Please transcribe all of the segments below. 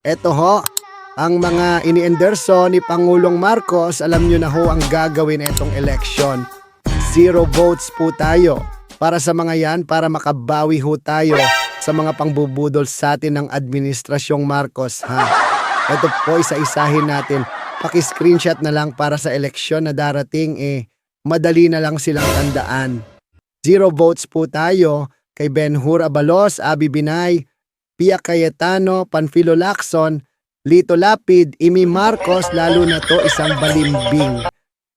Eto ho, ang mga ini-endorso ni Pangulong Marcos, alam nyo na ho ang gagawin etong election. Zero votes po tayo. Para sa mga yan, para makabawi ho tayo sa mga pangbubudol sa atin ng Administrasyong Marcos, ha? Ito po, isa-isahin natin. Paki-screenshot na lang para sa eleksyon na darating, eh, madali na lang silang tandaan. Zero votes po tayo kay Benhur Abalos, Abi Binay, Pia Cayetano, Panfilo Lacson, Lito Lapid, Imi Marcos, lalo na to isang balimbing.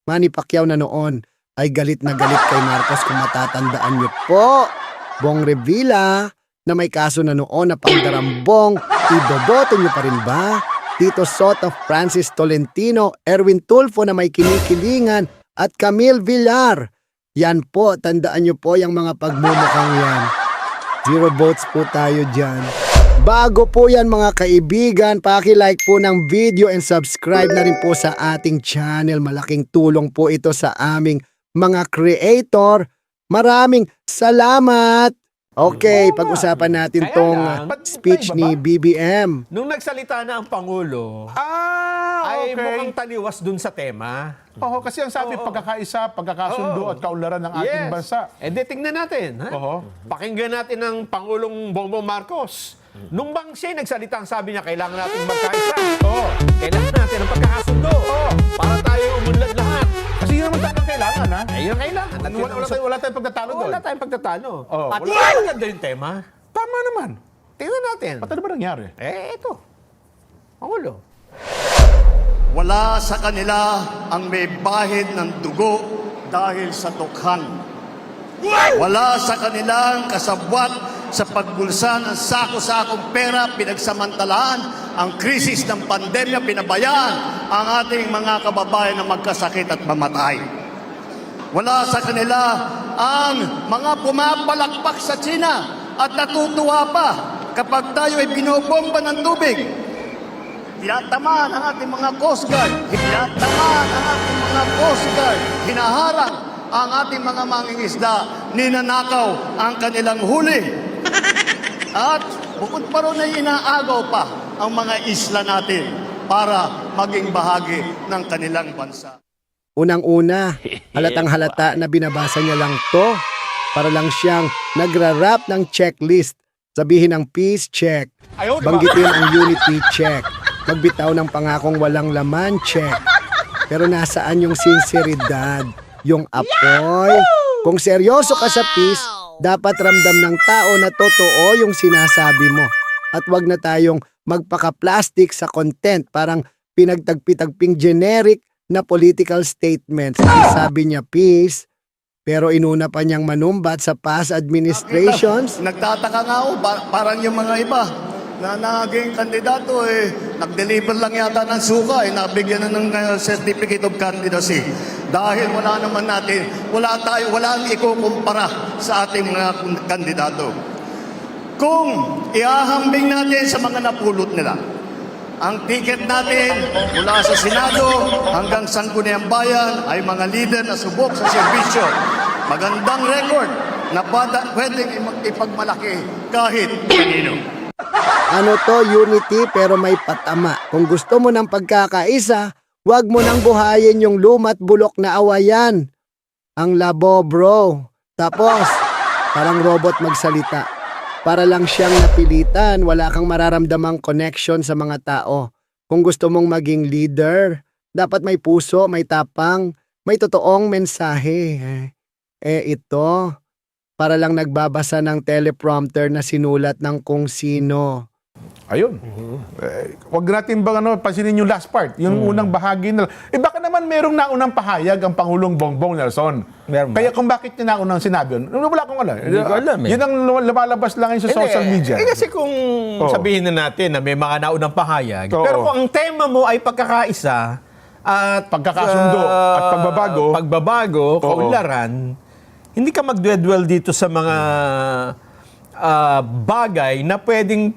Manny Pacquiao na noon ay galit na galit kay Marcos kung matatandaan niyo po. Bong Revilla na may kaso na noon na pangdarambong, iboboto niyo pa rin ba? Tito Soto, Francis Tolentino, Erwin Tulfo na may kinikilingan at Camille Villar. Yan po, tandaan niyo po yung mga pagmumukhang yan. Zero votes po tayo dyan. Bago po yan mga kaibigan, paki-like po ng video and subscribe na rin po sa ating channel. Malaking tulong po ito sa aming mga creator. Maraming salamat! Okay, pag-usapan natin Kaya tong lang, speech ni BBM. Nung nagsalita na ang Pangulo, Ah, ay okay. mukhang taliwas dun sa tema. Oo, kasi ang sabi, pagkakaisa, pagkakasundo Oo. at kaunlaran ng ating bansa. Eh, di tingnan natin. Ha? Oo. Pakinggan natin ang Pangulong Bongbong Marcos. Nung bang siya nagsalita, ang sabi niya, kailangan natin magkaisa. Oo. Kailangan natin ang pagkakasundo. Para tayo umunlad lahat. Kasi yun naman talagang kailangan, ha? Eh, yun ang kailangan. At Wala, yun wala, ang- tayong, wala tayong pagtatalo doon. Wala tayong pagtatalo. Oo, At wala- wala maganda yung tema. Tama naman. Tingnan natin. Ba't ano ba nangyari? Eh, ito. Pangulo. Wala sa kanila ang may bahid ng dugo dahil sa tukhan. Wala sa kanilang kasabwat sa pagbulsa ng sako-sakong pera pinagsamantalaan ang krisis ng pandemya pinabayaan ang ating mga kababayan na magkasakit at mamatay. Wala sa kanila ang mga pumapalakpak sa China at natutuwa pa kapag tayo ay binobomba ng tubig. Tinatamaan ang ating mga Coast Guard. Tinatamaan ang ating mga Coast Guard. Hinaharang ang ating mga mangingisda. Ninanakaw ang kanilang huli. At bukod pa ron ay inaagaw pa ang mga isla natin para maging bahagi ng kanilang bansa. Unang-una, halatang halata na binabasa niya lang to para lang siyang nagra-rap ng checklist. Sabihin ng peace check, banggitin ang unity check, magbitaw ng pangakong walang laman check. Pero nasaan yung sinseridad, yung apoy? Kung seryoso ka sa peace, dapat ramdam ng tao na totoo yung sinasabi mo. At wag na tayong magpaka-plastic sa content, parang pinagtagpitagping generic na political statements. Ang sabi niya, peace, pero inuna pa niyang manumbat sa past administrations. Nagtataka nga ako, pa- parang yung mga iba na naging kandidato eh, nag-deliver lang yata ng suka eh, nabigyan na ng uh, certificate of candidacy. Dahil wala naman natin, wala tayo, wala ang ikukumpara sa ating mga kandidato. Kung ihahambing natin sa mga napulot nila, ang ticket natin mula sa Senado hanggang Sangguniang Bayan ay mga leader na subok sa serbisyo. Magandang record na pwedeng ipag- ipagmalaki kahit kanino. Ano to, unity pero may patama. Kung gusto mo ng pagkakaisa, wag mo nang buhayin yung lumat bulok na awayan. Ang labo, bro. Tapos, parang robot magsalita. Para lang siyang napilitan, wala kang mararamdamang connection sa mga tao. Kung gusto mong maging leader, dapat may puso, may tapang, may totoong mensahe. Eh, eh ito, para lang nagbabasa ng teleprompter na sinulat ng kung sino. Ayun. Eh, wag natin bang ano, pansinin yung last part, yung Hmm. unang bahagi na Eh baka naman merong naunang pahayag ang Pangulong Bongbong Nelson. Meron ba? Kaya kung bakit niya naunang sinabi yun, wala akong alam. Hindi ko alam eh. Yun ang lumalabas lang yun sa social Hindi. media. Eh kasi kung Oo. sabihin na natin na may mga naunang pahayag, Oo. pero kung ang tema mo ay pagkakaisa at Pagkakasundo ah, at pagbabago. pagbabago, Oo. kaunlaran, hindi ka magdwedwell dito sa mga ah, bagay na pwedeng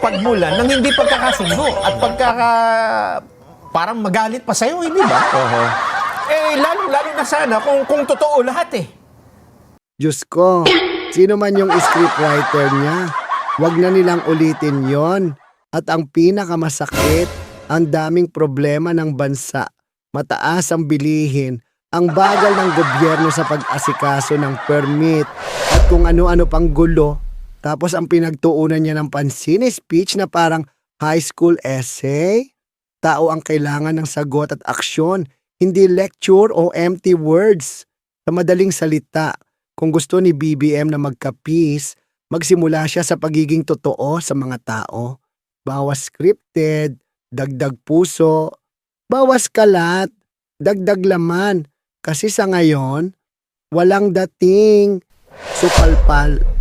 pagmulan ng hindi pagkakasundo at pagkaka parang magalit pa sa'yo, hindi ba? Oho. Eh, lalo, lalo na sana kung, kung totoo lahat eh. Diyos ko, sino man yung scriptwriter niya, wag na nilang ulitin yon. At ang pinakamasakit, ang daming problema ng bansa. Mataas ang bilihin, ang bagal ng gobyerno sa pag-asikaso ng permit at kung ano-ano pang gulo. Tapos ang pinagtuunan niya ng pansin speech na parang high school essay. Tao ang kailangan ng sagot at aksyon, hindi lecture o empty words. Sa madaling salita, kung gusto ni BBM na magka-peace, magsimula siya sa pagiging totoo sa mga tao. Bawas scripted, dagdag puso, bawas kalat, dagdag laman. Kasi sa ngayon, walang dating. Supalpal